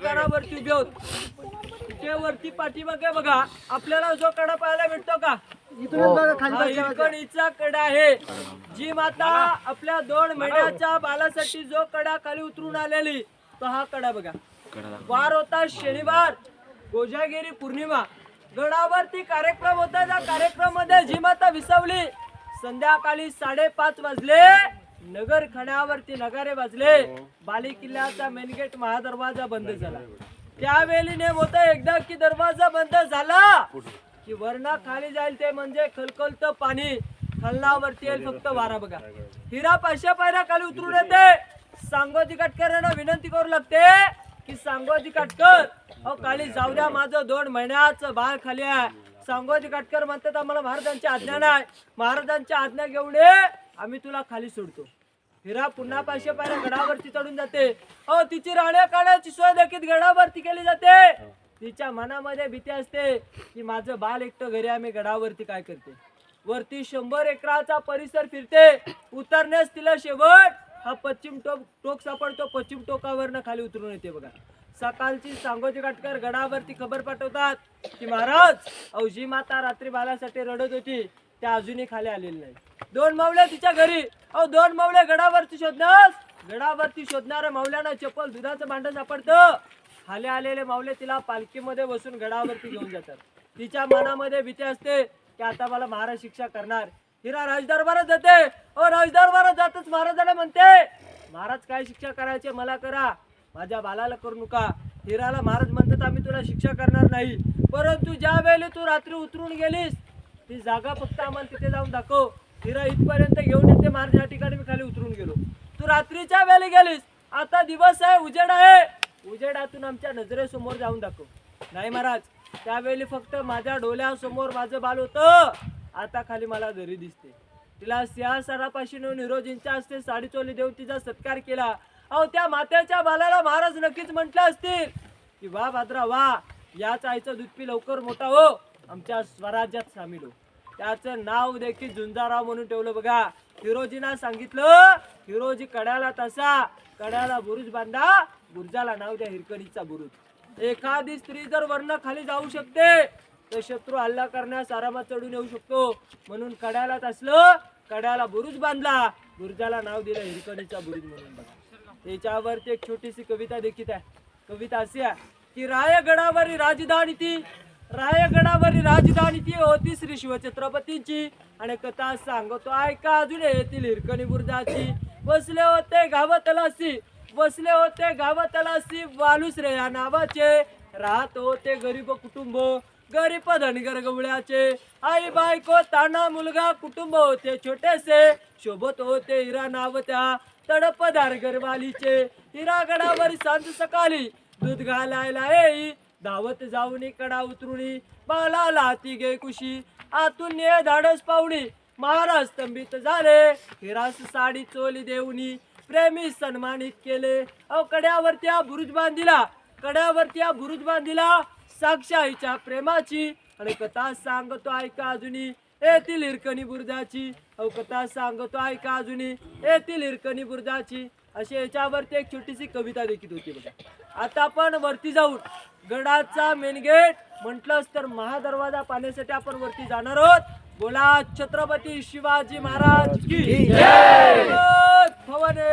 ठिकाणावरती उभे आहोत तिथे वरती पाठीमागे बघा. आपल्याला जो कडा पाहायला भेटतो का? इथूनच बघा खाली बघा. हिरकणीचा कडा आहे. जी माता आपल्या दोन महिन्याच्या बालासाठी जो कडा खाली उतरून आलेली तो हा कडा बघा. वार होता शनिवार कोजागिरी पौर्णिमा. गडावरती कार्यक्रम होता. त्या कार्यक्रममध्ये जी माता विसवली संध्याकाळी साडेपाच वाजले. नगर खण्यावरती नगारे वाजले. बाली किल्ल्याचा मेन गेट महादरवाजा बंद झाला. त्यावेळी नेम होत एकदा की दरवाजा बंद झाला की वरणा खाली जाईल ते म्हणजे खलखलत पाणी. खलनावरती येईल फक्त वारा बघा. हिरा पाचशे पायऱ्या खाली उतरून येते. सांगोजी काटकरांना विनंती करू लागते की सांगोजी काटकर अहो काली जाऊ द्या माझं दोन महिन्याचं बाळ खाली आहे. सांगोजी काटकर म्हणतात आम्हाला महाराजांची आज्ञा नाही. महाराजांची आज्ञा घेऊन आम्ही तुला खाली सोडतो. हिरा पुन्हा पाचशे पायऱ्या गडावरती चढून जाते. अहो तिची राहण्या काण्याची सोय देखील गडावरती केली जाते. तिच्या मनामध्ये भीती असते की माझं बाल एकटं घरी आम्ही गडावरती काय करते? वरती शंभर एकराचा परिसर फिरते. उतरण्यास तिला शेवट हा पश्चिम टोक टोक सापडतो. पश्चिम टोकावरनं खाली उतरून येते बघा. सकाळची सांगोजी काटकर गडावरती खबर पाठवतात की महाराज औजी माता रात्री बालासाठी रडत होती. त्या अजूनही खाली आलेली नाही. दोन मावळे तिच्या घरी. अहो दोन मावळे गडावरती शोधणार गडावरती शोधणाऱ्या मावल्यांना चप्पल दुधाचं भांडं सापडतं. खाली आलेले मावले तिला पालखीमध्ये बसून गडावरती घेऊन जातात. तिच्या मनामध्ये भीती असते की आता मला महाराज शिक्षा करणार. हिरा राजदरबारात जाते. ओ राजदरबारात जातच महाराजाला म्हणते महाराज काय शिक्षा करायचे मला करा. माझ्या बालाला करू नका. हिराला महाराज म्हणतात आम्ही तुला शिक्षा करणार नाही. परंतु ज्या वेळेला तू रात्री उतरून गेलीस ती जागा फक्त आम्हाला तिथे जाऊन दाखव. हिरा इथपर्यंत घेऊन येते महाराज या ठिकाणी मी खाली उतरून गेलो. तू रात्रीच्या वेळी गेलीस. आता दिवस आहे उजेड आहे. उजेडातून आमच्या नजरेसमोर जाऊन दाखव. नाही महाराज त्यावेळी फक्त माझ्या डोळ्यासमोर माझं बाल होतं. आता खाली मला दरी दिसते. तिला सिंहासनापाशी नेऊन निरोजींच्या हस्ते साडी चोली देऊन तिचा सत्कार केला. अहो त्या मात्याच्या बालाला महाराज नक्कीच म्हटलं असतील की वा भाद्रा वा. याच आईचं दुःखी लवकर मोठा हो. आमच्या स्वराज्यात सामील हो. त्याचं नाव देखील झुंजाराव म्हणून ठेवलं बघा. हिरोजीना सांगितलं हिरोजी कड्याला तसा कड्याला बुरुज बांधा बुरुजाला नाव द्या हिरकणीचा बुरुज. एखादी स्त्री जर वर्ण खाली जाऊ शकते तर शत्रू हल्ला करण्यास आरामात चढून येऊ शकतो. म्हणून कड्याला तसलं कड्याला बुरुज बांधला बुरुजाला नाव दिलं हिरकणीचा बुरुज म्हणून बघा. त्याच्यावरती एक छोटीशी कविता देखील आहे. कविता अशी आहे की रायगडावरी राजधानी ती रायगडावरी राजधानी ती होती श्री शिवछत्रपतींची. आणि कथा सांगतो ऐका अजून येथील हिरकणी बुर्जाची. बसले होते गावतलासी बसले होते गावतलासी वालुसरे या नावाचे. राहत होते गरीब कुटुंब गरीब धनगर गवळ्याचे. आई बायको ताना मुलगा कुटुंब होते छोटेसे. शोभत होते हिरा नाव त्या तडपदार गरवालीचे हिरागडावर सांज सकाळी दूध घालायला येई. धावत जाऊन कडा उतरुणी बाला हाती गे कुशी. आतून ये धाडस पाहुणी महाराज स्तंभित झाले. हिरास साडी चोली देऊनी प्रेमी सन्मानित केले. अहो कड्यावर त्या बुरुज बांधिला कड्यावर त्या बुरुज बांधिला साक्षाईच्या प्रेमाची. आणि कथा सांगतो ऐका अजूनी येथील हिरकणी बुरुजाची. अहो कथा सांगतो ऐका अजूनी येथील हिरकणी बुरुजाची. अशी याच्यावरती एक छोटीशी कविता देखील होती बघा. आता आपण वरती जाऊन गडाचा मेन गेट म्हटलंच तर महादरवाजा पाहण्यासाठी आपण वरती जाणार आहोत. बोला छत्रपती शिवाजी महाराज की. जय. भवानी.